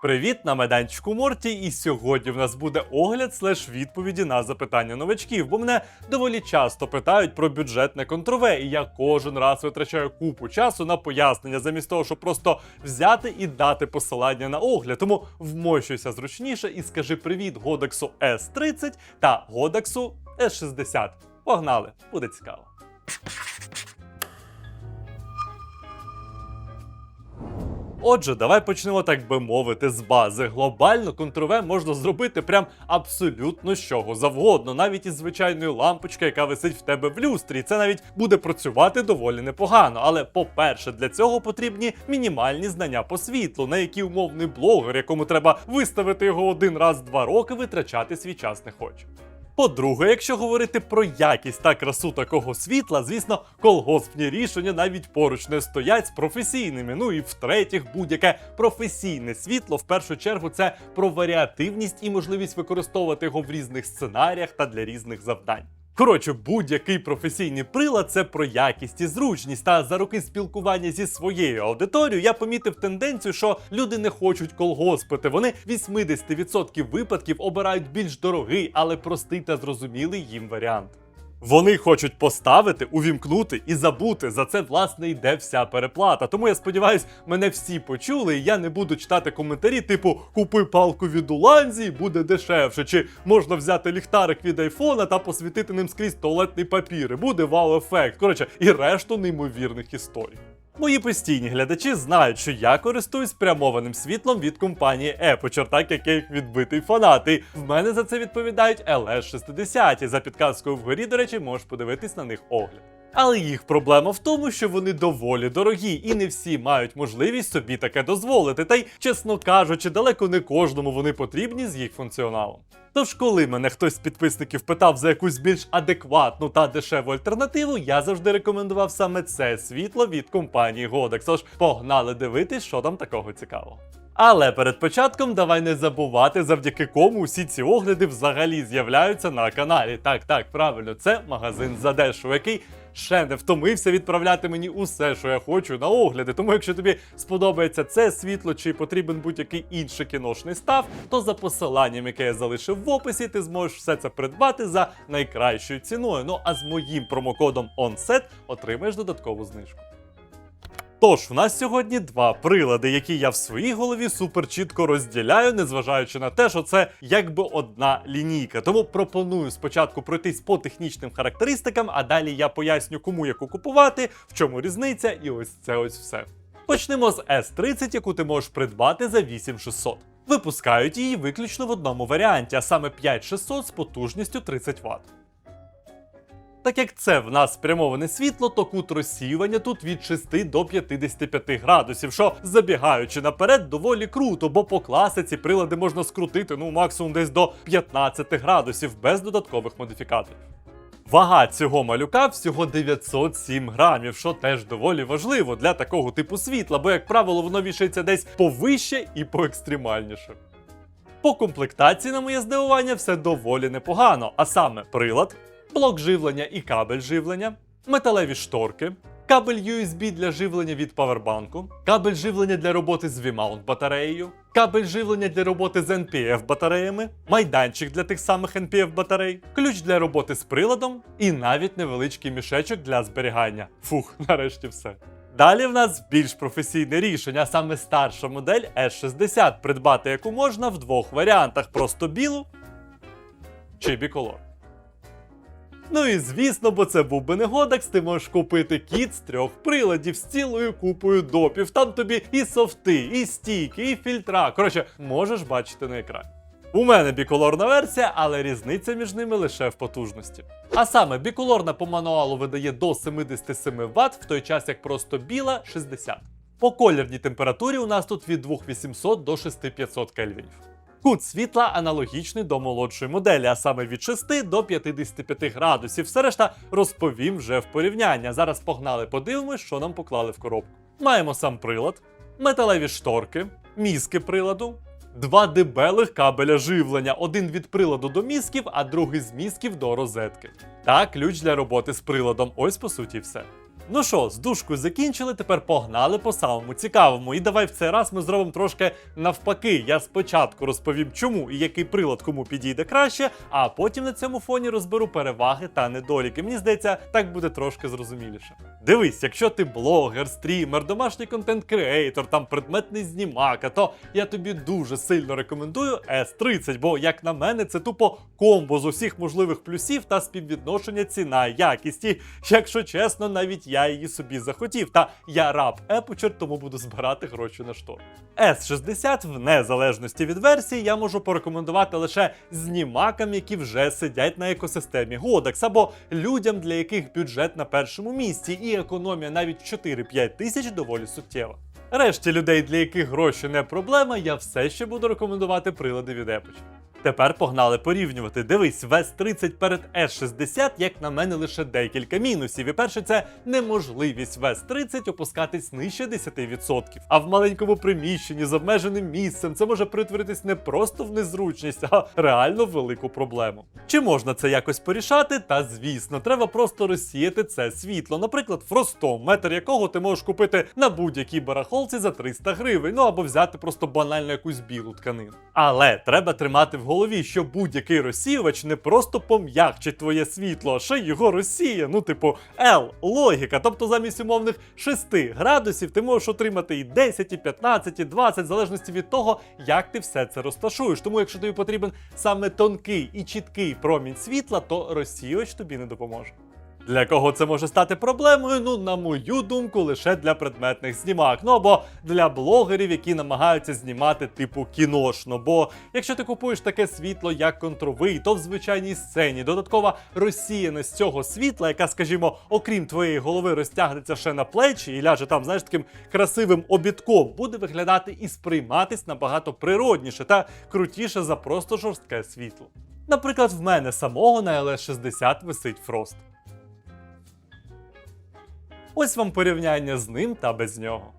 Привіт на майданчику Морті, і сьогодні в нас буде огляд слеш відповіді на запитання новачків, бо мене доволі часто питають про бюджетне контрове, і я кожен раз витрачаю купу часу на пояснення, замість того, щоб просто взяти і дати посилання на огляд. Тому вмощуйся зручніше і скажи привіт Годексу S30 та Годексу S60. Погнали, буде цікаво. Отже, давай почнемо, так би мовити, з бази. Глобально контрове можна зробити прям абсолютно з чого завгодно, навіть із звичайної лампочки, яка висить в тебе в люстрі. Це навіть буде працювати доволі непогано. Але, по-перше, для цього потрібні мінімальні знання по світлу, на які умовний блогер, якому треба виставити його один раз два роки, витрачати свій час не хоче. По-друге, якщо говорити про якість та красу такого світла, звісно, колгоспні рішення навіть поруч не стоять з професійними. Ну і в-третіх, будь-яке професійне світло в першу чергу це про варіативність і можливість використовувати його в різних сценаріях та для різних завдань. Коротше, будь-який професійний прилад це про якість і зручність. Та за роки спілкування зі своєю аудиторією я помітив тенденцію, що люди не хочуть колгоспити. Вони 80% випадків обирають більш дорогий, але простий та зрозумілий їм варіант. Вони хочуть поставити, увімкнути і забути. За це власне йде вся переплата. Тому я сподіваюся, мене всі почули, і я не буду читати коментарі, типу купи палку від Уланзі, буде дешевше, чи можна взяти ліхтарик від айфона та посвітити ним скрізь туалетний папір. і Буде вау-ефект. Коротше, і решту неймовірних історій. Мої постійні глядачі знають, що я користуюсь прямованим світлом від компанії Aperture, так як їх відбитий фанат. І в мене за це відповідають LS60. За підказкою вгорі, до речі, можеш подивитись на них огляд. Але їх проблема в тому, що вони доволі дорогі, і не всі мають можливість собі таке дозволити. Та й, чесно кажучи, далеко не кожному вони потрібні з їх функціоналом. Тож, коли мене хтось з підписників питав за якусь більш адекватну та дешеву альтернативу, я завжди рекомендував саме це світло від компанії Godex. Тож погнали дивитись, що там такого цікавого. Але перед початком давай не забувати, завдяки кому усі ці огляди взагалі з'являються на каналі. Так, так, правильно, це магазин задешево, який ще не втомився відправляти мені усе, що я хочу на огляди. Тому, якщо тобі сподобається це світло чи потрібен будь-який інший кіношний став, то за посиланням, яке я залишив в описі, ти зможеш все це придбати за найкращою ціною. Ну а з моїм промокодом ONSET отримаєш додаткову знижку. Тож, в нас сьогодні два прилади, які я в своїй голові супер чітко розділяю, незважаючи на те, що це якби одна лінійка. Тому пропоную спочатку пройтись по технічним характеристикам, а далі я поясню, кому яку купувати, в чому різниця, і ось це ось все. Почнемо з S30, яку ти можеш придбати за 8600. Випускають її виключно в одному варіанті, а саме 5600 з потужністю 30 Вт. Так як це в нас спрямоване світло, то кут розсіювання тут від 6 до 55 градусів, що забігаючи наперед, доволі круто, бо по класиці прилади можна скрутити ну максимум десь до 15 градусів без додаткових модифікаторів. Вага цього малюка всього 907 грамів, що теж доволі важливо для такого типу світла, бо, як правило, воно вішається десь повище і поекстремальніше. По комплектації, на моє здивування, все доволі непогано, а саме прилад, блок живлення і кабель живлення, металеві шторки, кабель USB для живлення від павербанку, кабель живлення для роботи з V-mount батареєю, кабель живлення для роботи з NPF батареями, майданчик для тих самих NPF батарей, ключ для роботи з приладом і навіть невеличкий мішечок для зберігання. Фух, нарешті все. Далі в нас більш професійне рішення, саме старша модель S60, придбати яку можна в двох варіантах: просто білу чи біколор. Ну і звісно, бо це був би не Годекс, ти можеш купити кіт з трьох приладів з цілою купою допів. Там тобі і софти, і стійки, і фільтра. Коротше, можеш бачити на екрані. У мене біколорна версія, але різниця між ними лише в потужності. А саме біколорна по мануалу видає до 77 Вт, в той час як просто біла 60. По колірній температурі у нас тут від 2800 до 6500 кельвінів. Кут світла аналогічний до молодшої моделі, а саме від 6 до 55 градусів. Все решта розповім вже в порівнянні. Зараз погнали, подивимось, що нам поклали в коробку. Маємо сам прилад, металеві шторки, мізки приладу, два дебелих кабеля живлення, один від приладу до мізків, а другий з мізків до розетки. Та ключ для роботи з приладом. Ось по суті все. Ну що, з душкою закінчили, тепер погнали по самому цікавому. І давай в цей раз ми зробимо трошки навпаки. Я спочатку розповім, чому і який прилад кому підійде краще, а потім на цьому фоні розберу переваги та недоліки. Мені здається, так буде трошки зрозуміліше. Дивись, якщо ти блогер, стрімер, домашній контент-креатор, там предметний знімака, то я тобі дуже сильно рекомендую S30, бо, як на мене, це тупо комбо з усіх можливих плюсів та співвідношення ціна якість. І, якщо чесно, навіть я її собі захотів. Та я раб Епучер, тому буду збирати гроші на штор. S60 в незалежності від версії я можу порекомендувати лише знімакам, які вже сидять на екосистемі Godex, або людям, для яких бюджет на першому місці, і економія навіть 4-5 тисяч доволі суттєва. Решті людей, для яких гроші не проблема, я все ще буду рекомендувати прилади від Епочі. Тепер погнали порівнювати. Дивись, вес 30 перед S60, як на мене, лише декілька мінусів. І перше, це неможливість вес 30 опускатись нижче 10%. А в маленькому приміщенні з обмеженим місцем це може притворитись не просто в незручність, а реально в велику проблему. Чи можна це якось порішати? Та звісно, треба просто розсіяти це світло. Наприклад, фростом, метр якого ти можеш купити на будь-якій барахолці за 300 гривень, ну або взяти просто банально якусь білу тканину. Але треба тримати в голові, що будь-який розсіювач не просто пом'якчить твоє світло, а ще його розсіє. Ну, типу, L, логіка. Тобто замість умовних 6 градусів ти можеш отримати і 10, і 15, і 20, в залежності від того, як ти все це розташуєш. Тому, якщо тобі потрібен саме тонкий і чіткий промінь світла, то розсіювач тобі не допоможе. Для кого це може стати проблемою? Ну, на мою думку, лише для предметних знімак. Ну або для блогерів, які намагаються знімати типу кіношно. Бо якщо ти купуєш таке світло, як контровий, то в звичайній сцені додаткова розсіяність цього світла, яка, скажімо, окрім твоєї голови, розтягнеться ще на плечі і ляже там, знаєш, таким красивим обідком, буде виглядати і сприйматись набагато природніше та крутіше за просто жорстке світло. Наприклад, в мене самого на LS60 висить фрост. Ось вам порівняння з ним та без нього.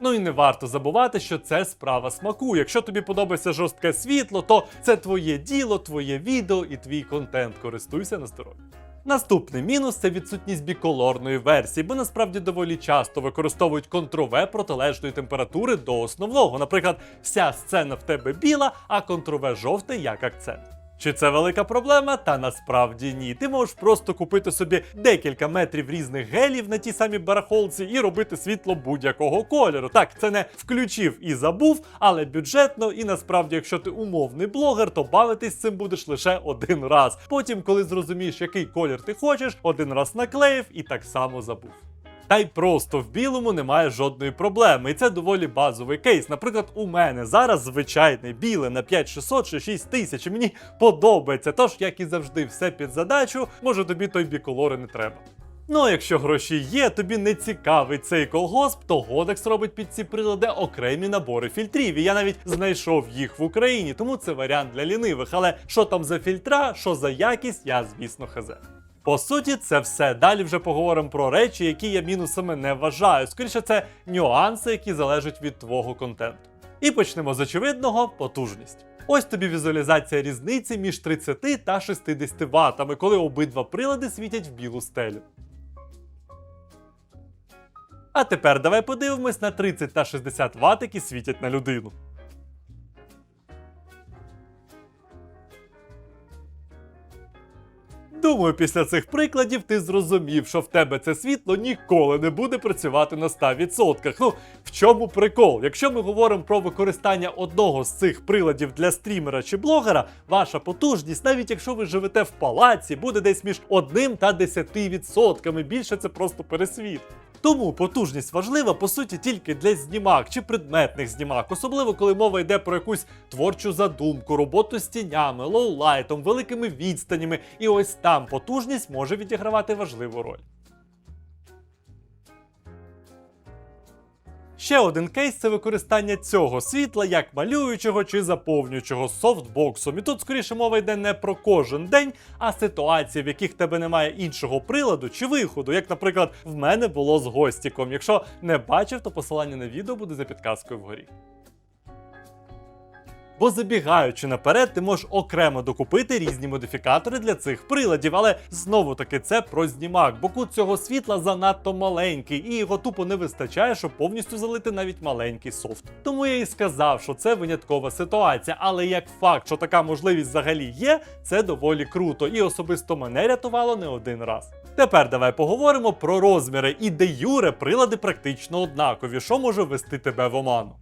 Ну і не варто забувати, що це справа смаку. Якщо тобі подобається жорстке світло, то це твоє діло, твоє відео і твій контент. Користуйся на здоров'я. Наступний мінус це відсутність біколорної версії, бо насправді доволі часто використовують контрове протилежної температури до основного. Наприклад, вся сцена в тебе біла, а контрове жовте як акцент. Чи це велика проблема? Та насправді ні. Ти можеш просто купити собі декілька метрів різних гелів на тій самій барахолці і робити світло будь-якого кольору. Так, це не включив і забув, але бюджетно, і насправді, якщо ти умовний блогер, то бавитись цим будеш лише один раз. Потім, коли зрозумієш, який колір ти хочеш, один раз наклеїв і так само забув. Та й просто в білому немає жодної проблеми, і це доволі базовий кейс. Наприклад, у мене зараз звичайне біле на 5600 чи 6000, і мені подобається. Тож, як і завжди, все під задачу, може тобі той біколори не треба. Ну а якщо гроші є, тобі не цікавий цей колгосп, то Godex робить під ці прилади окремі набори фільтрів. І я навіть знайшов їх в Україні, тому це варіант для лінивих. Але що там за фільтра, що за якість, я звісно хазе. По суті, це все. Далі вже поговоримо про речі, які я мінусами не вважаю. Скоріше, це нюанси, які залежать від твого контенту. І почнемо з очевидного потужність. Ось тобі візуалізація різниці між 30 та 60 ватами, коли обидва прилади світять в білу стелю. А тепер давай подивимось на 30 та 60 Вт, які світять на людину. Думаю, після цих прикладів ти зрозумів, що в тебе це світло ніколи не буде працювати на 100%. Ну, в чому прикол? Якщо ми говоримо про використання одного з цих приладів для стрімера чи блогера, ваша потужність, навіть якщо ви живете в палаці, буде десь між 1 та 10%. Більше це просто пересвіт. Тому потужність важлива по суті тільки для знімак чи предметних знімак, особливо коли мова йде про якусь творчу задумку, роботу з тінями, лоулайтом, великими відстанями, і ось там потужність може відігравати важливу роль. Ще один кейс це використання цього світла як малюючого чи заповнюючого софтбоксом. І тут скоріше мова йде не про кожен день, а ситуації, в яких тебе немає іншого приладу чи виходу, як, наприклад, в мене було з гостіком. Якщо не бачив, то посилання на відео буде за підказкою вгорі. Бо забігаючи наперед, ти можеш окремо докупити різні модифікатори для цих приладів, але знову таки це про знімак, бо кут цього світла занадто маленький, і його тупо не вистачає, щоб повністю залити навіть маленький софт. Тому я і сказав, що це виняткова ситуація, але як факт, що така можливість взагалі є, це доволі круто, і особисто мене рятувало не один раз. Тепер давай поговоримо про розміри і де юре прилади практично однакові, що може ввести тебе в оману.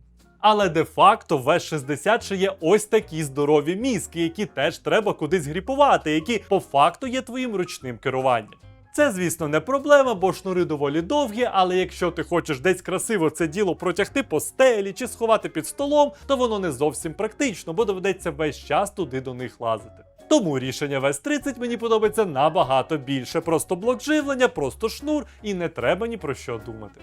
Але де-факто в S60 ще є ось такі здорові мізки, які теж треба кудись гріпувати, які по факту є твоїм ручним керуванням. Це, звісно, не проблема, бо шнури доволі довгі, але якщо ти хочеш десь красиво це діло протягти по стелі чи сховати під столом, то воно не зовсім практично, бо доведеться весь час туди до них лазити. Тому рішення VS 30 мені подобається набагато більше. Просто блок живлення, просто шнур, і не треба ні про що думати.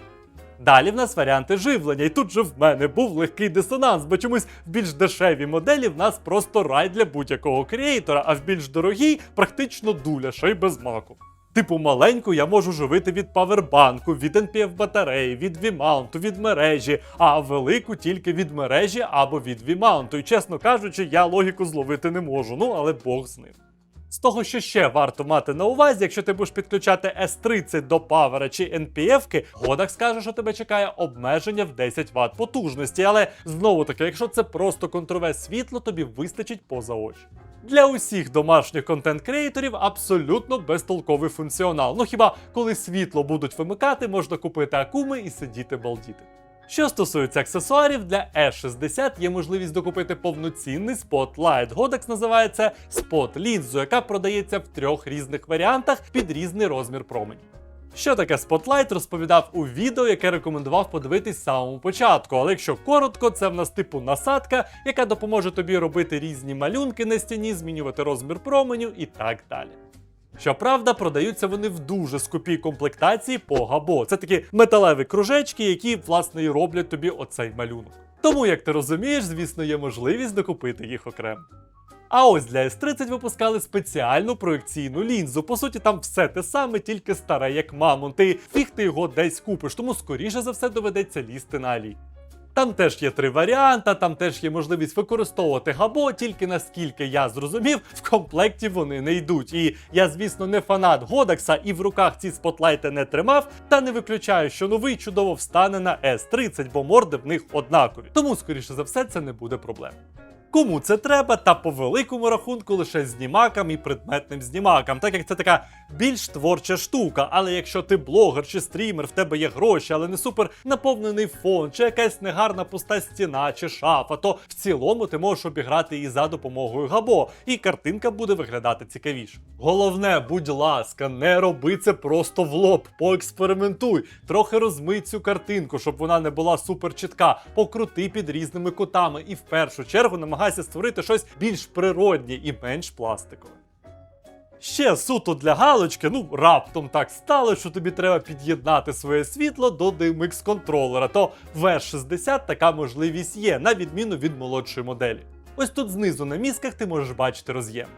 Далі в нас варіанти живлення, і тут же в мене був легкий дисонанс, бо чомусь в більш дешевій моделі в нас просто рай для будь-якого креатора, а в більш дорогій практично дуля, ще й без маку. Типу маленьку я можу живити від павербанку, від NPF батареї, від V-маунту, від мережі, а велику тільки від мережі або від V-маунту. І чесно кажучи, я логіку зловити не можу, ну але Бог з ним. З того, що ще варто мати на увазі, якщо ти будеш підключати S30 до Power чи NPF-ки, Godax скаже, що тебе чекає обмеження в 10 Вт потужності. Але знову таки, якщо це просто контрове світло, тобі вистачить поза очі. Для усіх домашніх контент-креаторів абсолютно безтолковий функціонал. Ну хіба коли світло будуть вимикати, можна купити акуми і сидіти балдіти. Що стосується аксесуарів, для E60 є можливість докупити повноцінний Spotlight. Godex називається Spot лінзу, яка продається в трьох різних варіантах під різний розмір променів. Що таке Spotlight, розповідав у відео, яке рекомендував подивитись самому початку. Але якщо коротко, це в нас типу насадка, яка допоможе тобі робити різні малюнки на стіні, змінювати розмір променю і так далі. Щоправда, продаються вони в дуже скупій комплектації по габо. Це такі металеві кружечки, які, власне, і роблять тобі оцей малюнок. Тому, як ти розумієш, звісно, є можливість докупити їх окремо. А ось для S30 випускали спеціальну проекційну лінзу. По суті, там все те саме, тільки старе, як мамонт. Ти фіг ти його десь купиш, тому скоріше за все доведеться лізти на Алі. Там теж є три варіанти, там теж є можливість використовувати габо, тільки наскільки я зрозумів, в комплекті вони не йдуть. І я, звісно, не фанат Годекса і в руках ці спотлайти не тримав, та не виключаю, що новий чудово встане на S30, бо морди в них однакові. Тому, скоріше за все, це не буде проблем. Кому це треба, та по великому рахунку лише знімакам і предметним знімакам, так як це така більш творча штука. Але якщо ти блогер чи стрімер, в тебе є гроші, але не супер наповнений фон, чи якась негарна пуста стіна чи шафа, то в цілому ти можеш обіграти її за допомогою габо, і картинка буде виглядати цікавіше. Головне, будь ласка, не роби це просто в лоб, поекспериментуй, трохи розмий цю картинку, щоб вона не була супер чітка, покрути під різними кутами, і в першу чергу намагайся створити щось більш природнє і менш пластикове. Ще суто для галочки, ну раптом так стало, що тобі треба під'єднати своє світло до DMX контролера, то в R60 така можливість є, на відміну від молодшої моделі. Ось тут знизу на мізках ти можеш бачити роз'єм.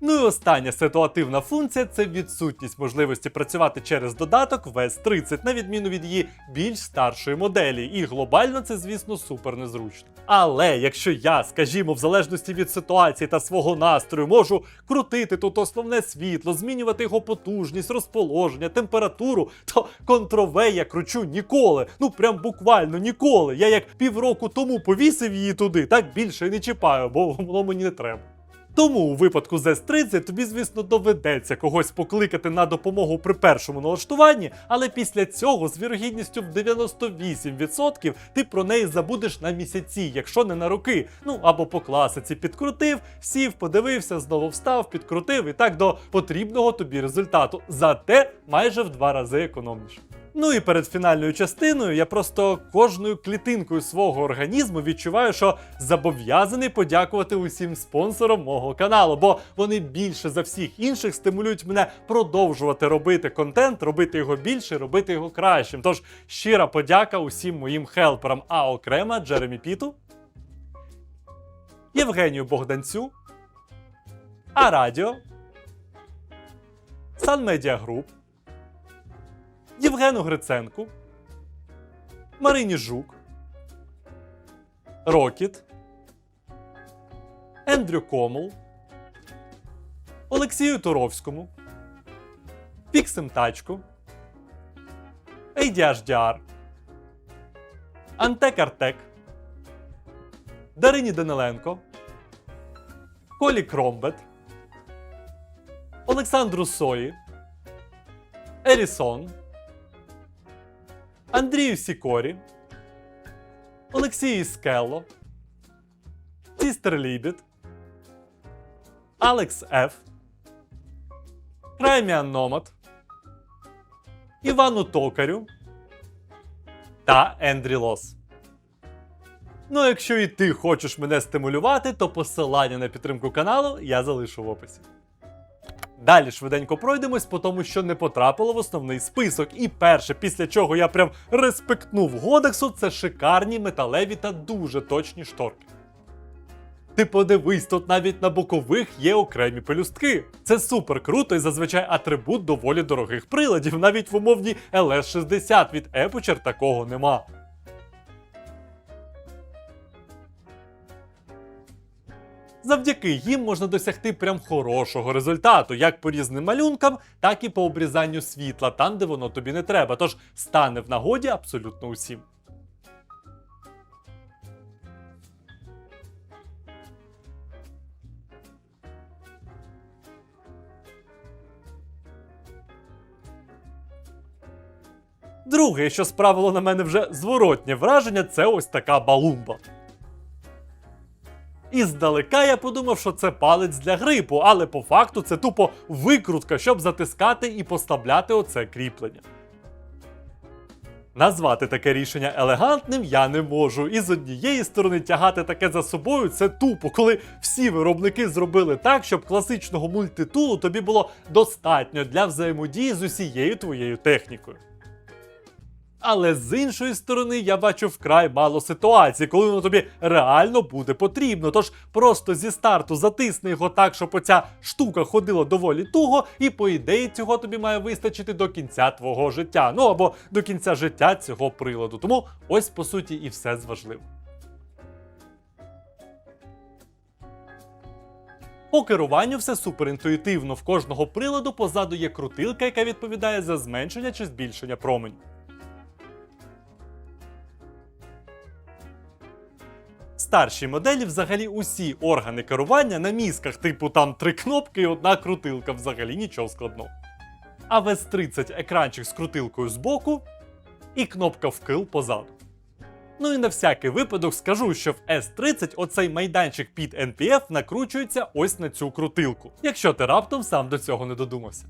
Ну і остання ситуативна функція це відсутність можливості працювати через додаток в S30, на відміну від її більш старшої моделі. І глобально це, звісно, супер незручно. Але якщо я, скажімо, в залежності від ситуації та свого настрою, можу крутити тут основне світло, змінювати його потужність, розположення, температуру, то контрове я кручу ніколи. Ну прям буквально ніколи. Я як півроку тому повісив її туди, так більше не чіпаю, бо воно мені не треба. Тому у випадку з S30 тобі, звісно, доведеться когось покликати на допомогу при першому налаштуванні, але після цього з вірогідністю в 98% ти про неї забудеш на місяці, якщо не на роки. Ну або по класиці підкрутив, сів, подивився, знову встав, підкрутив і так до потрібного тобі результату. Зате майже в два рази економніше. Ну і перед фінальною частиною я просто кожною клітинкою свого організму відчуваю, що зобов'язаний подякувати усім спонсорам мого каналу, бо вони більше за всіх інших стимулюють мене продовжувати робити контент, робити його більше, робити його кращим. Тож щира подяка усім моїм хелперам, а окремо Джеремі Піту, Євгенію Богданцю, Арадіо, Санмедіа Груп. Євгену Гриценку, Марині Жук, Рокіт, Ендрю Комул, Олексію Туровському, Фіксим Тачку, ADHDR, Антек Артек, Дарині Даниленко, Колі Кромбет, Олександру Сої, Елісон, Андрію Сікорі, Олексію Скелло, Сістер Лібіт, Алекс Ф, Крайміан Номад, Івану Токарю та Ендрі Лос. Ну, а якщо і ти хочеш мене стимулювати, то посилання на підтримку каналу я залишу в описі. Далі швиденько пройдемось по тому, що не потрапило в основний список. І перше, після чого я прям респектнув Годексу, це шикарні металеві та дуже точні шторки. Ти подивись, тут навіть на бокових є окремі пелюстки. Це супер круто і зазвичай атрибут доволі дорогих приладів. Навіть в умовній LS60 від Aputure такого нема. Завдяки їм можна досягти прям хорошого результату, як по різним малюнкам, так і по обрізанню світла, там, де воно тобі не треба. Тож стане в нагоді абсолютно усім. Друге, що справило на мене вже зворотнє враження, це ось така балумба. І здалека я подумав, що це палець для грипу, але по факту це тупо викрутка, щоб затискати і поставляти оце кріплення. Назвати таке рішення елегантним я не можу. І з однієї сторони тягати таке за собою це тупо, коли всі виробники зробили так, щоб класичного мультитулу тобі було достатньо для взаємодії з усією твоєю технікою. Але з іншої сторони, я бачу вкрай мало ситуацій, коли воно тобі реально буде потрібно. Тож просто зі старту затисни його так, щоб оця штука ходила доволі туго, і по ідеї цього тобі має вистачити до кінця твого життя. Ну або до кінця життя цього приладу. Тому ось по суті і все з важливого. По керуванню все суперінтуїтивно. В кожного приладу позаду є крутилка, яка відповідає за зменшення чи збільшення променю. Старші моделі взагалі усі органи керування на мізках, типу там три кнопки і одна крутилка, взагалі нічого складного. А в S30 екранчик з крутилкою збоку і кнопка вкил позаду. Ну і на всякий випадок скажу, що в S30 оцей майданчик під NPF накручується ось на цю крутилку, якщо ти раптом сам до цього не додумався.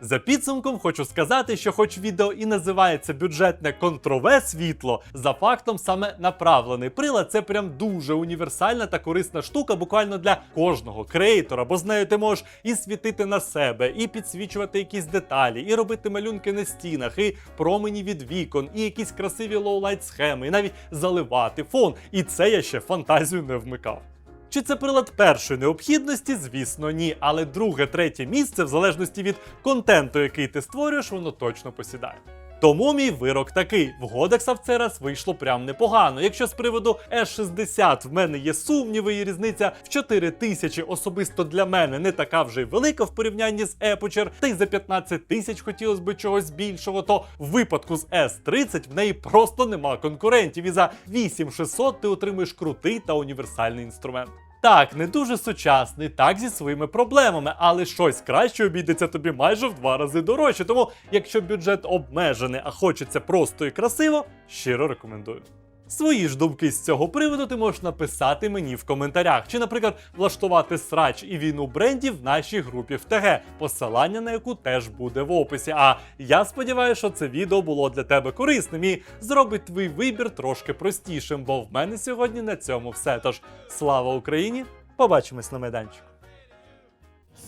За підсумком хочу сказати, що хоч відео і називається бюджетне контрове світло, за фактом саме направлений прилад це прям дуже універсальна та корисна штука, буквально для кожного креатора, бо з нею ти можеш і світити на себе, і підсвічувати якісь деталі, і робити малюнки на стінах, і промені від вікон, і якісь красиві лоулайт схеми, і навіть заливати фон. І це я ще фантазію не вмикав. Чи це прилад першої необхідності? Звісно, ні. Але друге, третє місце, в залежності від контенту, який ти створюєш, воно точно посідає. Тому мій вирок такий: в Годекса в цей раз вийшло прям непогано. Якщо з приводу S60 в мене є сумніви, і різниця в 4 тисячі особисто для мене не така вже й велика в порівнянні з Aputure, та й за 15 тисяч хотілося б чогось більшого, то в випадку з S30 в неї просто нема конкурентів, і за 8600 ти отримуєш крутий та універсальний інструмент. Так, не дуже сучасний, так зі своїми проблемами, але щось краще обійдеться тобі майже в два рази дорожче. Тому, якщо бюджет обмежений, а хочеться просто і красиво, щиро рекомендую. Свої ж думки з цього приводу ти можеш написати мені в коментарях, чи, наприклад, влаштувати срач і війну брендів в нашій групі в ТГ, посилання на яку теж буде в описі. А я сподіваюся, що це відео було для тебе корисним і зробить твій вибір трошки простішим, бо в мене сьогодні на цьому все. Тож слава Україні! Побачимось на майданчику.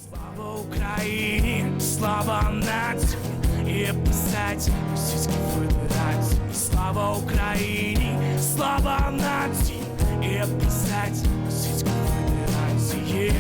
Слава Україні, слава нації, і писать російські федерації. Слава Україні, слава нації, і писать російські федерації.